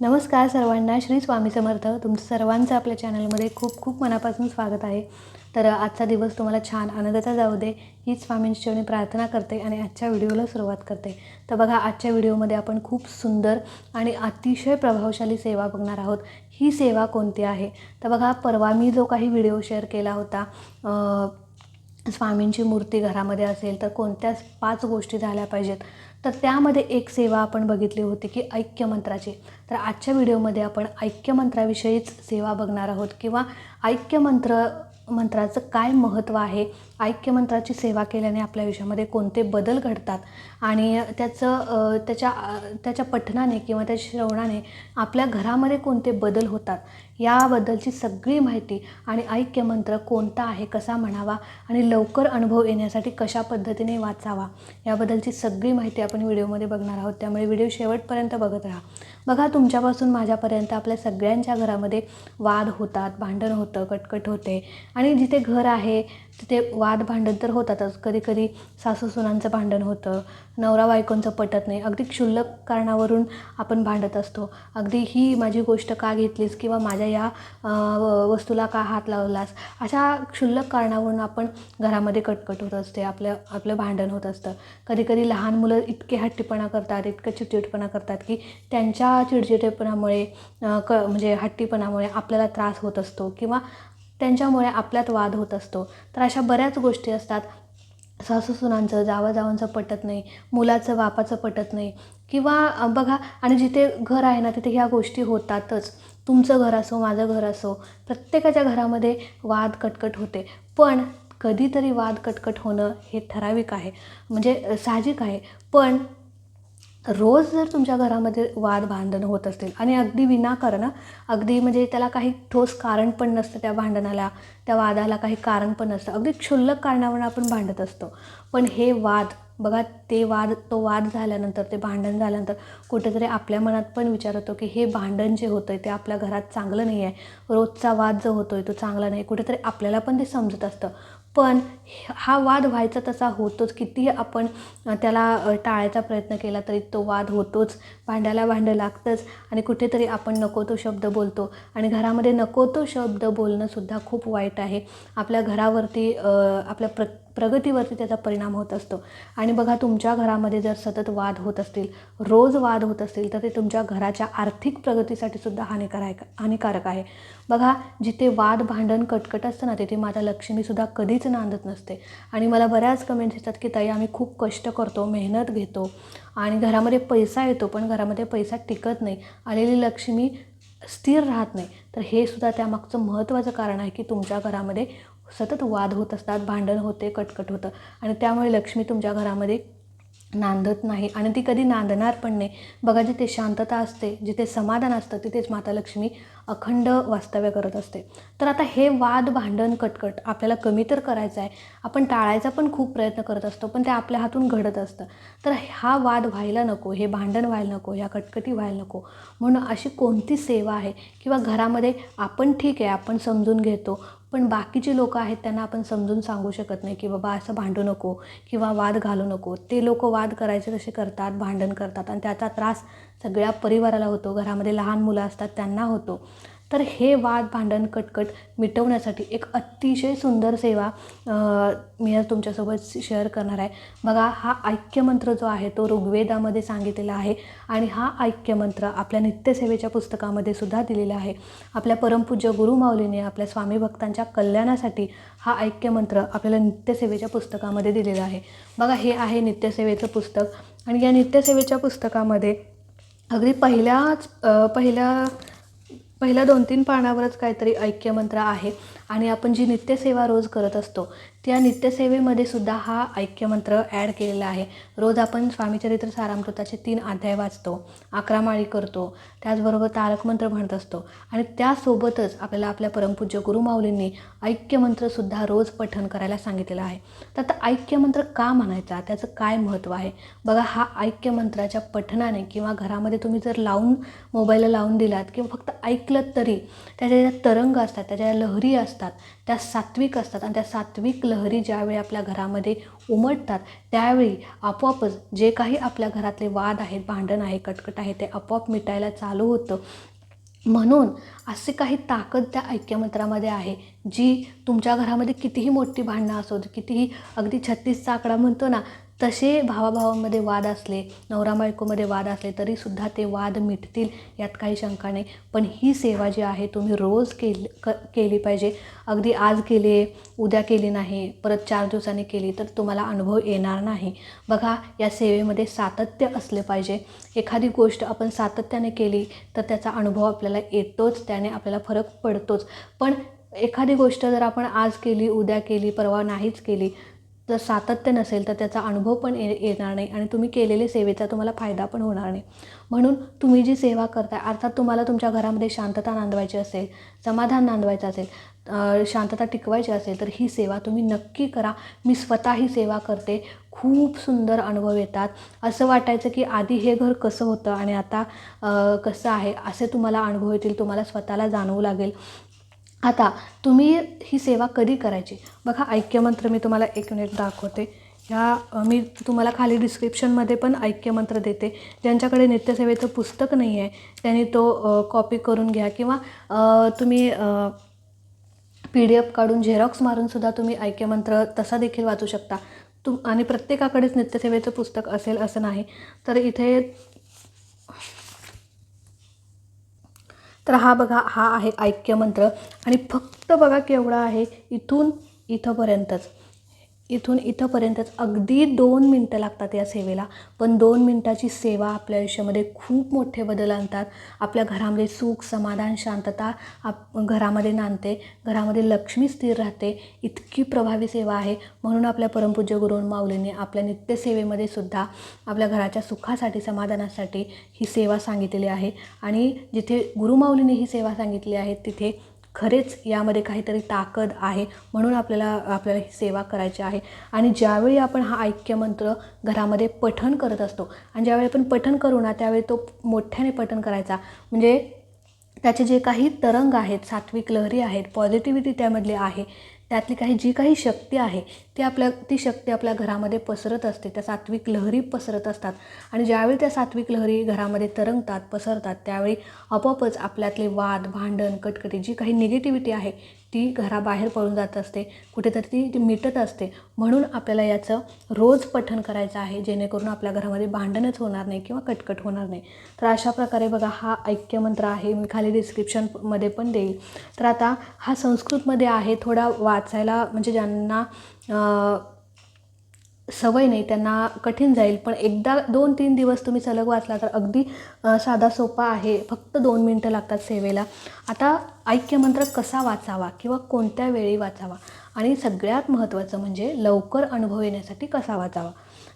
नमस्कार सर्वांना श्री स्वामी समर्थ. तुमचं सर्वांचं आपल्या चॅनलमध्ये खूप खूप मनापासून स्वागत आहे. तर आजचा दिवस तुम्हाला छान आनंदाचा जाऊ दे हीच स्वामींची मी प्रार्थना करते आणि आजच्या व्हिडिओला सुरुवात करते. तर बघा आजच्या व्हिडिओमध्ये आपण खूप सुंदर आणि अतिशय प्रभावशाली सेवा बघणार आहोत. ही सेवा कोणती आहे? तर बघा परवा मी जो काही व्हिडिओ शेअर केला होता स्वामींची मूर्ती घरामध्ये असेल तर कोणत्या पाच गोष्टी झाल्या पाहिजेत. तर त्यामध्ये एक सेवा आपण बघितली होती की ऐक्यमंत्राची. तर आजच्या व्हिडिओमध्ये आपण ऐक्यमंत्राविषयीच सेवा बघणार आहोत किंवा ऐक्यमंत्र मंत्राचं काय महत्त्व आहे ऐक्यमंत्राची सेवा केल्याने आपल्या आयुष्यामध्ये कोणते बदल घडतात आणि त्याचं त्याच्या त्याच्या पठणाने किंवा त्या श्रवणाने आपल्या घरामध्ये कोणते बदल होतात याबद्दलची सगळी माहिती आणि ऐक्यमंत्र कोणता आहे कसा म्हणावा आणि लवकर अनुभव येण्यासाठी कशा पद्धतीने वाचावा याबद्दलची सगळी माहिती आपण व्हिडिओमध्ये बघणार आहोत. त्यामुळे व्हिडिओ शेवटपर्यंत बघत राहा. बघा तुमच्यापासून माझ्यापर्यंत आपल्या सगळ्यांच्या घरामध्ये वाद होतात भांडण होतं कटकट होते आणि जिथे घर आहे तिथे वाद भांडण तर होतातच. कधी कधी सासू सुनांचं भांडण होतं. नवरा बायकोंचं पटत नाही. अगदी क्षुल्लक कारणावरून आपण भांडत असतो. अगदी ही माझी गोष्ट का घेतलीस किंवा माझ्या या व- वस्तूला का हात लावलास? अशा क्षुल्लक कारणावरून आपण घरामध्ये कटकट होत असते. आपलं आपलं भांडण होत असतं. कधी कधी लहान मुलं इतके हट्टीपणा करतात इतकं चिडचिडपणा करतात की त्यांच्या चिडचिडेपणामुळे क म्हणजे हट्टीपणामुळे आपल्याला त्रास होत असतो. किंवा त्यांच्यामुळे आपल्यात वाद होत असतो. तर अशा बऱ्याच गोष्टी असतात. सासू सुनांचं जावाजावांचं पटत नाही मुलाचं बापाचं पटत नाही. किंवा बघा आणि जिथे घर आहे ना तिथे ह्या गोष्टी होतातच. तुमचं घर असो माझं घर असो प्रत्येकाच्या घरामध्ये वाद कटकट होते. पण कधीतरी वाद कटकट होणं हे ठराविक आहे. म्हणजे साहजिक आहे. पण रोज जर तुमच्या घरामध्ये वाद भांडण होत असतील आणि अगदी विनाकारण अगदी म्हणजे त्याला काही ठोस कारण पण नसतं त्या भांडणाला त्या वादाला काही कारण पण नसतं. अगदी क्षुल्लक कारणावरून आपण भांडत असतो. पण हे वाद बघा ते वाद तो वाद झाल्यानंतर ते भांडण झाल्यानंतर कुठेतरी आपल्या मनात पण विचार होतो की हे भांडण जे होतं आहे ते आपल्या घरात चांगलं नाही आहे. रोजचा वाद जो होतो आहे तो चांगला नाही. कुठेतरी आपल्याला पण ते समजत असतं. पण हा वाद व्हायचा तसा होतोच. कितीही आपण त्याला टाळायचा प्रयत्न केला तरी तो वाद होतोच. भांड्याला भांडं लागतंच आणि कुठेतरी आपण नको तो शब्द बोलतो. आणि घरामध्ये नको तो शब्द बोलणंसुद्धा खूप वाईट आहे. आपल्या घरावरती आपल्या प्र प्रगतीवरती त्याचा परिणाम होत असतो. आणि बघा तुमच्या घरामध्ये जर सतत वाद होत असतील रोज वाद होत असतील तर ते तुमच्या घराच्या आर्थिक प्रगतीसाठी सुद्धा हानिकारक हानिकारक आहे. बघा जिथे वाद भांडण कटकट असतं ना तिथे माता लक्ष्मीसुद्धा कधीच नांदत नसते. आणि मला बऱ्याच कमेंट्स येतात की ताई आम्ही खूप कष्ट करतो मेहनत घेतो आणि घरामध्ये पैसा येतो पण घरामध्ये पैसा टिकत नाही. आलेली लक्ष्मी स्थिर राहत नाही. तर हे सुद्धा त्यामागचं महत्त्वाचं कारण आहे की तुमच्या घरामध्ये सतत वाद होत असतात भांडण होते कटकट होतं. आणि त्यामुळे लक्ष्मी तुमच्या घरामध्ये नांदत नाही आणि ती कधी नांदणार पण नाही. बघा जिथे शांतता असते जिथे समाधान असतं तिथेच माता लक्ष्मी अखंड वास्तव्य करत असते. तर आता हे वाद भांडण कटकट आपल्याला कमी तर करायचं आहे. आपण टाळायचा पण खूप प्रयत्न करत असतो पण ते आपल्या हातून घडत असतं. तर हा वाद व्हायला नको हे भांडण व्हायला नको ह्या कटकटी व्हायला नको. म्हणून अशी कोणती सेवा आहे? किंवा घरामध्ये आपण ठीक आहे आपण समजून घेतो पण बाकीचे लोक आहेत त्यांना आपण समजून सांगू शकत नाही की बाबा असं भांडू नको किंवा वाद घालू नको. ते लोक वाद करायचे तसे करतात भांडण करतात आणि त्याचा त्रास सगळ्या परिवाराला होतो. घरामध्ये लहान मुलं असतात त्यांना होतो. तर हे वाद भांडण कटकट मिटवण्यासाठी एक अतिशय सुंदर सेवा मी आज तुमच्यासोबत शेअर करणार आहे. बघा हा ऐक्यमंत्र जो आहे तो ऋग्वेदामध्ये सांगितलेला आहे आणि हा ऐक्यमंत्र आपल्या नित्यसेवेच्या पुस्तकामध्ये सुद्धा दिलेला आहे. आपल्या परमपूज्य गुरुमाऊलीने आपल्या स्वामी भक्तांच्या कल्याणासाठी हा ऐक्यमंत्र आपल्याला नित्यसेवेच्या पुस्तकामध्ये दिलेला आहे. बघा हे आहे नित्यसेवेचं पुस्तक आणि या नित्यसेवेच्या पुस्तकामध्ये अगदी पहिल्याच पहिल्या पहिल्या दोन तीन पानावरच काहीतरी ऐक्यमंत्र आहे. आणि आपण जी नित्यसेवा रोज करत असतो त्या नित्यसेवेमध्ये सुद्धा हा ऐक्यमंत्र ॲड केलेला आहे. रोज आपण स्वामीचरित्र सारामृताचे तीन अध्याय वाचतो अकरा माळी करतो त्याचबरोबर तारकमंत्र म्हणत असतो. आणि त्यासोबतच आपल्याला आपल्या परमपूज्य गुरुमाऊलींनी ऐक्यमंत्रसुद्धा रोज पठण करायला सांगितलेलं आहे. तर आता ऐक्यमंत्र का म्हणायचा? त्याचं काय महत्त्व आहे? बघा हा ऐक्यमंत्राच्या पठणाने किंवा घरामध्ये तुम्ही जर लावून मोबाईलला लावून दिलात किंवा फक्त ऐकलं तरी त्याच्या ज्या तरंग असतात त्याच्या ज्या लहरी असतात त्या सात्विक असतात आणि त्या सात्विक लहरी ज्यावेळी आपल्या घरामध्ये उमटतात त्यावेळी आपोआपच जे काही आपल्या घरातले वाद आहेत भांडण आहे कटकट आहे ते आपोआप मिटायला चालू होतं. म्हणून असे काही ताकद त्या ऐक्यमंत्रामध्ये आहे जी तुमच्या घरामध्ये कितीही मोठी भांडणं असो कितीही अगदी छत्तीसचा आकडा म्हणतो ना तसे भावाभावांमध्ये वाद असले नवरा बायकोमध्ये वाद असले तरीसुद्धा ते वाद मिटतील यात काही शंका नाही. पण ही सेवा जी आहे तुम्ही रोज केली क केली पाहिजे. अगदी आज केली उद्या केली नाही परत चार दिवसांनी केली तर तुम्हाला अनुभव येणार नाही. बघा या सेवेमध्ये सातत्य असले पाहिजे. एखादी गोष्ट आपण सातत्याने केली तर त्याचा अनुभव आपल्याला येतोच त्याने आपल्याला फरक पडतोच. पण एखादी गोष्ट जर आपण आज केली उद्या केली परवा नाहीच केली जर सातत्य नसेल तर त्याचा अनुभव पण ये येणार नाही आणि तुम्ही केलेल्या सेवेचा तुम्हाला फायदा पण होणार नाही. म्हणून तुम्ही जी सेवा करताय अर्थात तुम्हाला तुमच्या घरामध्ये शांतता नांदवायची असेल समाधान नांदवायचं असेल शांतता टिकवायची असेल तर ही सेवा तुम्ही नक्की करा. मी स्वतः ही सेवा करते. खूप सुंदर अनुभव येतात. असं वाटायचं की आधी हे घर कसं होतं आणि आता कसं आहे असे तुम्हाला अनुभव येतील तुम्हाला स्वतःला जाणवू लागेल. आता तुम्ही ही सेवा कधी करायची? बघा ऐक्यमंत्र मी तुम्हाला एक मिनिट दाखवते. ह्या मी तुम्हाला खाली डिस्क्रिप्शनमध्ये पण ऐक्यमंत्र देते. ज्यांच्याकडे नित्यसेवेचं पुस्तक नाही आहे त्यांनी तो कॉपी करून घ्या किंवा तुम्ही पी डी एफ काढून झेरॉक्स मारूनसुद्धा तुम्ही ऐक्यमंत्र तसा देखील वाचू शकता. तुम आणि प्रत्येकाकडेच नित्यसेवेचं पुस्तक असेल असं नाही. तर इथे तर हा बघा हा आहे ऐक्यमंत्र. आणि फक्त बघा केवढा आहे इथून इथंपर्यंतच. इथून इथंपर्यंतच अगदी दोन मिनटं लागतात या सेवेला. पण दोन मिनटाची सेवा आपल्या आयुष्यामध्ये खूप मोठे बदल आणतात. आपल्या घरामध्ये सुख समाधान शांतता आप घरामध्ये नांदते. घरामध्ये लक्ष्मी स्थिर राहते. इतकी प्रभावी सेवा आहे. म्हणून आपल्या परमपूज्य गुरुन माऊलीने आपल्या नित्यसेवेमध्ये सुद्धा आपल्या घराच्या सुखासाठी समाधानासाठी ही सेवा सांगितलेली आहे. आणि जिथे गुरुमाऊलीने ही सेवा सांगितली आहे तिथे खरेच यामध्ये काहीतरी ताकद आहे म्हणून आपल्याला आपल्याला ही सेवा करायची आहे. आणि ज्यावेळी आपण हा ऐक्यमंत्र घरामध्ये पठण करत असतो आणि ज्यावेळी आपण पठण करू ना त्यावेळी तो मोठ्याने पठण करायचा. म्हणजे त्याचे जे काही तरंग आहेत सात्विक लहरी आहेत पॉझिटिव्हिटी त्यामधली आहे त्यातली काही जी काही शक्ती आहे ती आपल्या ती शक्ती आपल्या घरामध्ये पसरत असते. त्या सात्विक लहरी पसरत असतात. आणि ज्यावेळी त्या सात्विक लहरी घरामध्ये तरंगतात पसरतात त्यावेळी आपोआपच आपल्यातले वाद भांडण कटकटी जी काही निगेटिव्हिटी आहे ती घराबाहेर पळून जात असते. कुठेतरी ती मिटत असते. म्हणून आपल्याला याचं रोज पठण करायचं आहे जेणेकरून आपल्या घरामध्ये भांडणच होणार नाही किंवा कटकट होणार नाही. तर अशा प्रकारे बघा हा ऐक्यमंत्र आहे. मी खाली डिस्क्रिप्शनमध्ये पण देईल. तर आता हा संस्कृतमध्ये आहे. थोडा वाचायला म्हणजे ज्यांना सवय नाही त्यांना कठीण जाईल पण एकदा दोन तीन दिवस तुम्ही सलग वाचला तर अगदी साधा सोपा आहे. फक्त दोन मिनटं लागतात सेवेला. आता ऐक्यमंत्र कसा वाचावा किंवा कोणत्या वेळी वाचावा? आणि सगळ्यात महत्त्वाचं म्हणजे लवकर अनुभव येण्यासाठी कसा वाचावा?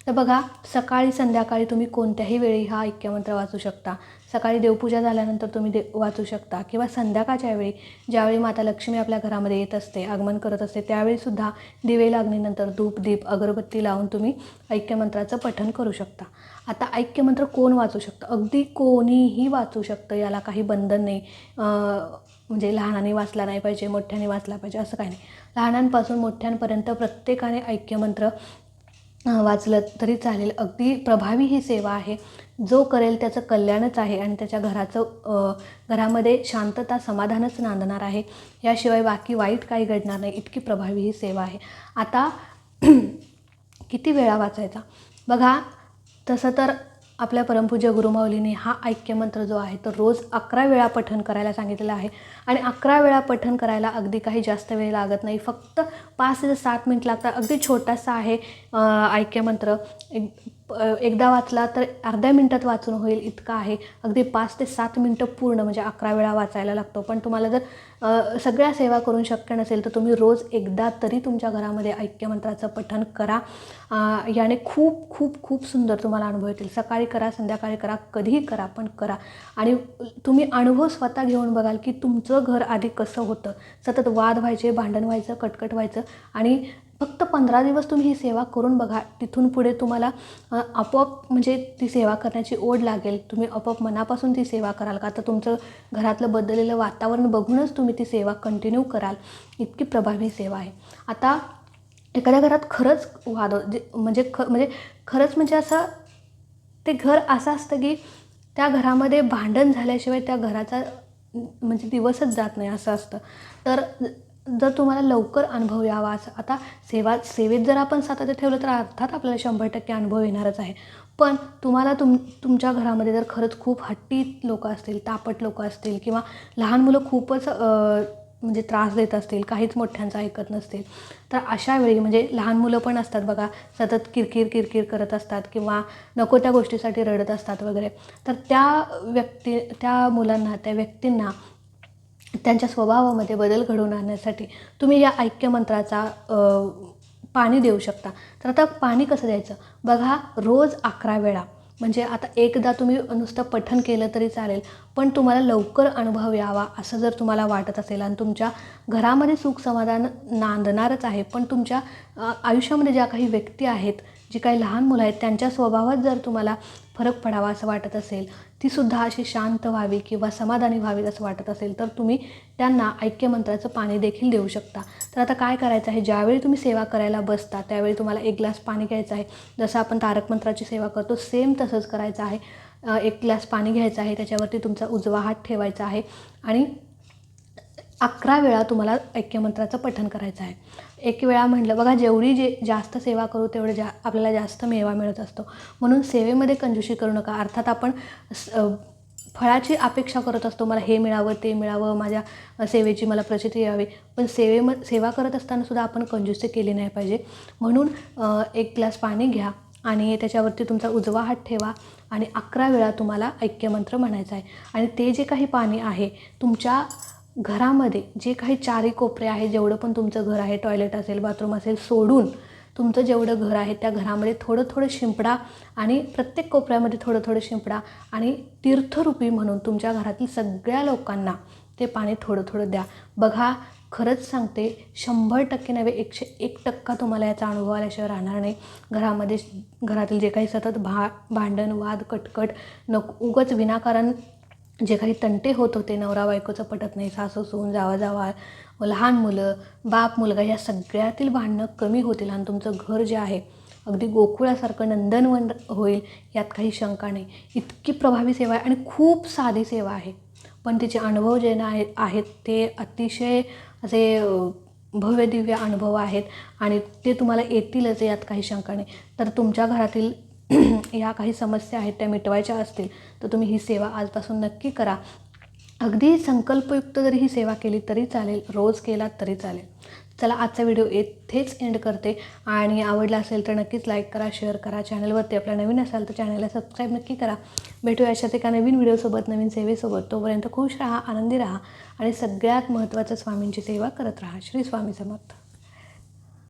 तर बघा सकाळी संध्याकाळी तुम्ही कोणत्याही वेळी हा ऐक्यमंत्र वाचू शकता. सकाळी देवपूजा झाल्यानंतर तुम्ही दे वाचू शकता. किंवा संध्याकाळच्या वेळी ज्यावेळी माता लक्ष्मी आपल्या घरामध्ये येत असते आगमन करत असते त्यावेळीसुद्धा दिवे लागणीनंतर धूप दीप अगरबत्ती लावून तुम्ही ऐक्यमंत्राचं पठण करू शकता. आता ऐक्यमंत्र कोण वाचू शकतं? अगदी कोणीही वाचू शकतं. याला काही बंधन नाही. म्हणजे लहानाने वाचला नाही पाहिजे मोठ्याने वाचला पाहिजे असं काही नाही. लहानांपासून मोठ्यांपर्यंत प्रत्येकाने ऐक्यमंत्र वाचलं तरी चालेल. अगदी प्रभावी ही सेवा आहे. जो करेल त्याचं कल्याणच आहे आणि त्याच्या घराचं घरामध्ये शांतता समाधानच नांदणार आहे. याशिवाय बाकी वाईट काही घडणार नाही. इतकी प्रभावी ही सेवा आहे. आता किती वेळा वाचायचा? बघा तसं तर आपल्या परमपूज्य गुरुमाऊलीने हा ऐक्यमंत्र जो आहे तो रोज अकरा वेळा पठण करायला सांगितलेला आहे. आणि अकरा वेळा पठण करायला अगदी काही जास्त वेळ लागत नाही. फक्त पाच ते सात मिनिट लागतात. अगदी छोटासा आहे ऐक्यमंत्र. एकदा वाचला तर अर्ध्या मिनटात वाचून होईल इतका आहे. अगदी पाच ते सात मिनटं पूर्ण म्हणजे अकरा वेळा वाचायला लागतो. पण तुम्हाला जर सगळ्या सेवा करून शक्य नसेल तर तुम्ही रोज एकदा तरी तुमच्या घरामध्ये ऐक्यमंत्राचं पठण करा. याने खूप खूप खूप सुंदर तुम्हाला अनुभव येतील. सकाळी करा संध्याकाळी करा कधीही करा पण करा. आणि तुम्ही अनुभव स्वतः घेऊन बघाल की तुमचं घर आधी कसं होतं. सतत वाद व्हायचे भांडण व्हायचं कटकट व्हायचं. आणि फक्त पंधरा दिवस तुम्ही ही सेवा करून बघा. तिथून पुढे तुम्हाला आपोआप म्हणजे ती सेवा करण्याची ओढ लागेल. तुम्ही आपोआप मनापासून ती सेवा कराल. का तर तुमचं घरातलं बदललेलं वातावरण बघूनच तुम्ही ती सेवा कंटिन्यू कराल. इतकी प्रभावी सेवा आहे. आता एखाद्या घरात खरंच वाद जे म्हणजे ख म्हणजे खरंच म्हणजे असं ते घर असं असतं की त्या घरामध्ये भांडण झाल्याशिवाय त्या घराचा म्हणजे दिवसच जात नाही असं असतं. तर जर तुम्हाला लवकर अनुभव यावा असं आता सेवा सेवेत जर आपण सातत्य ठेवलं तर अर्थात आपल्याला शंभर टक्के अनुभव येणारच आहे. पण तुम्हाला तुम तुमच्या घरामध्ये जर खरंच खूप हट्टी लोकं असतील तापट लोकं असतील किंवा लहान मुलं खूपच म्हणजे त्रास देत असतील काहीच मोठ्यांचं ऐकत नसतील तर अशा वेळी म्हणजे लहान मुलं पण असतात बघा सतत किरकिर किरकिर करत असतात किंवा नको त्या गोष्टीसाठी रडत असतात वगैरे तर त्या व्यक्ती त्या मुलांना त्या व्यक्तींना त्यांच्या स्वभावामध्ये बदल घडवून आणण्यासाठी तुम्ही या ऐक्यमंत्राचा पाणी देऊ शकता. तर आता पाणी कसं द्यायचं? बघा रोज अकरा वेळा. म्हणजे आता एकदा तुम्ही नुसतं पठण केलं तरी चालेल पण तुम्हाला लवकर अनुभव यावा असं जर तुम्हाला वाटत असेल आणि तुमच्या घरामध्ये सुख समाधान नांदणारच आहे पण तुमच्या आयुष्यामध्ये ज्या काही व्यक्ती आहेत जी काही लहान मुलं आहेत त्यांच्या स्वभावात जर तुम्हाला फरक पडावा असं वाटत असेल तीसुद्धा अशी शांत व्हावी किंवा समाधानी व्हावी असं वाटत असेल तर तुम्ही त्यांना ऐक्यमंत्राचं पाणी देखील देऊ शकता. तर आता काय करायचं आहे? ज्यावेळी तुम्ही सेवा करायला बसता त्यावेळी तुम्हाला एक ग्लास पाणी घ्यायचं आहे. जसं आपण तारक मंत्राची सेवा करतो सेम तसंच करायचं आहे. एक ग्लास पाणी घ्यायचं आहे त्याच्यावरती तुमचा उजवा हात ठेवायचा आहे आणि अकरा वेळा तुम्हाला ऐक्यमंत्राचं पठण करायचं आहे. एक वेळा म्हटलं बघा जेवढी जे जास्त सेवा करू तेवढं जा आपल्याला जास्त मेवा मिळत असतो. म्हणून सेवेमध्ये कंजूशी करू नका. अर्थात आपण स- फळाची अपेक्षा करत असतो मला हे मिळावं ते मिळावं माझ्या सेवेची मला प्रचिती यावी. पण सेवेम सेवा करत असतानासुद्धा आपण कंजूसी केली नाही पाहिजे. म्हणून एक ग्लास पाणी घ्या आणि त्याच्यावरती तुमचा उजवा हात ठेवा आणि अकरा वेळा तुम्हाला ऐक्यमंत्र म्हणायचा आहे. आणि ते जे काही पाणी आहे तुमच्या घरामध्ये जे काही चारी कोपरे आहे जेवढं पण तुमचं घर आहे टॉयलेट असेल बाथरूम असेल सोडून तुमचं जेवढं घर आहे त्या घरामध्ये थोडं थोडं शिंपडा आणि प्रत्येक कोपऱ्यामध्ये थोडं थोडं शिंपडा आणि तीर्थरूपी म्हणून तुमच्या घरातील सगळ्या लोकांना ते पाणी थोडं थोडं द्या. बघा खरंच सांगते शंभर टक्के नव्हे एकशे एक टक्का तुम्हाला याचा अनुभव आल्याशिवाय राहणार नाही. घरामध्ये घरातील जे काही सतत भा भांडण वाद कटकट नको उगच विनाकारण जे काही तंटे होत होते नवरा बायकोचं पटत नाही सासू सून जावा जावा लहान मुलं बाप मुलगा या सगळ्यातील भांडणं कमी होतील आणि तुमचं घर जे आहे अगदी गोकुळासारखं नंदनवन होईल यात काही शंका नाही. इतकी प्रभावी सेवा आहे आणि खूप साधी सेवा आहे. पण तिचे अनुभव जे ना आहेत आहेत ते अतिशय असे भव्य दिव्य अनुभव आहेत आणि ते तुम्हाला येतीलच यात काही शंका नाही. तर तुमच्या घरातील या काही समस्या आहेत त्या मिटवायच्या असतील तर तुम्ही ही सेवा आजपासून नक्की करा. अगदी संकल्पयुक्त जरी ही सेवा केली तरी चालेल रोज केलात तरी चालेल. चला आजचा व्हिडिओ येथेच एंड करते. आणि आवडला असेल तर नक्कीच लाईक करा शेअर करा. चॅनलवरती आपल्या नवीन असाल तर चॅनलला सबस्क्राईब नक्की करा. भेटूया अशाच एका नवीन व्हिडिओसोबत नवीन सेवेसोबत. तोपर्यंत खुश राहा आनंदी राहा. आणि सगळ्यात महत्त्वाचं स्वामींची सेवा करत राहा. श्री स्वामी समर्थ.